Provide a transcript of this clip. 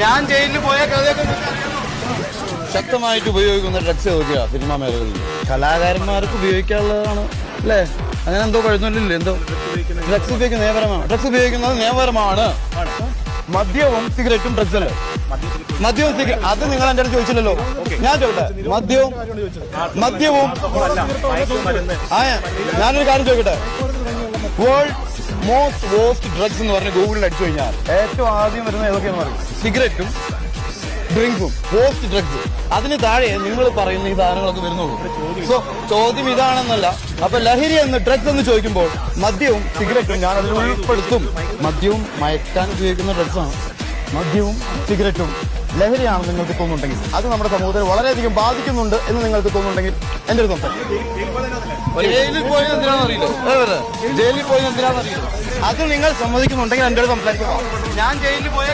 ഞാൻ ജയിലിൽ പോയ കഥയൊക്കെ ശക്തമായിട്ട് ഉപയോഗിക്കുന്ന ഡ്രഗ്സ് ചോദിക്കുക സിനിമാ മേഖലകളിൽ? കലാകാരന്മാർക്ക് ഉപയോഗിക്കാനുള്ളതാണ് അല്ലേ? അങ്ങനെ എന്തോ കഴിഞ്ഞില്ലേ എന്തോ? ഡ്രഗ്സ് ഉപയോഗിക്കുന്ന നിയമപരമാണ് ഡ്രഗ്സ് ഉപയോഗിക്കുന്നത് നിയമപരമാണ് മദ്യവും സിഗരറ്റും ഡ്രഗ്സ് അല്ലേ? മദ്യവും സിഗരറ്റ് അത് നിങ്ങൾ എന്റെ അടുത്ത് ചോദിച്ചില്ലല്ലോ. ഞാൻ ചോദിക്കട്ടെ? മദ്യവും മദ്യവും ആ ഞാനൊരു കാര്യം ചോദിക്കട്ടെ? വേൾഡ് മോസ്റ്റ് വേസ്റ്റ് ഡ്രഗ്സ് എന്ന് പറഞ്ഞ് ഗൂഗിളിൽ അടിച്ചു കഴിഞ്ഞാൽ ഏറ്റവും ആദ്യം വരുന്ന ഏതൊക്കെയാന്ന് പറയും. സിഗരറ്റും ഡ്രിങ്കും പോസ്റ്റ് ഡ്രഗ്സ്. അതിന് താഴെ നിങ്ങൾ പറയുന്ന ഈ സാധനങ്ങളൊക്കെ വരുന്നുള്ളൂ. സോ ചോദ്യം ഇതാണെന്നല്ല. അപ്പൊ ലഹരി എന്ന് ഡ്രഗ്സ് എന്ന് ചോദിക്കുമ്പോൾ മദ്യവും സിഗരറ്റും ഞാൻ അതിൽ ഉൾപ്പെടുത്തും. മദ്യവും മയക്കാൻ ഉപയോഗിക്കുന്ന ഡ്രഗ്സാണ്. മദ്യവും സിഗരറ്റും. ലഹരിയാണെന്ന് നിങ്ങൾക്ക് തോന്നുന്നുണ്ടെങ്കിൽ അത് നമ്മുടെ സമൂഹത്തിൽ വളരെയധികം ബാധിക്കുന്നുണ്ട് എന്ന് നിങ്ങൾക്ക് തോന്നുന്നുണ്ടെങ്കിൽ എന്റെ ഒരു സംസാരം ജയിലിൽ അത് നിങ്ങൾ സമ്മതിക്കുന്നുണ്ടെങ്കിൽ എന്റെ ഒരു സംസാരിക്കുക ഞാൻ ജയിലിൽ പോയ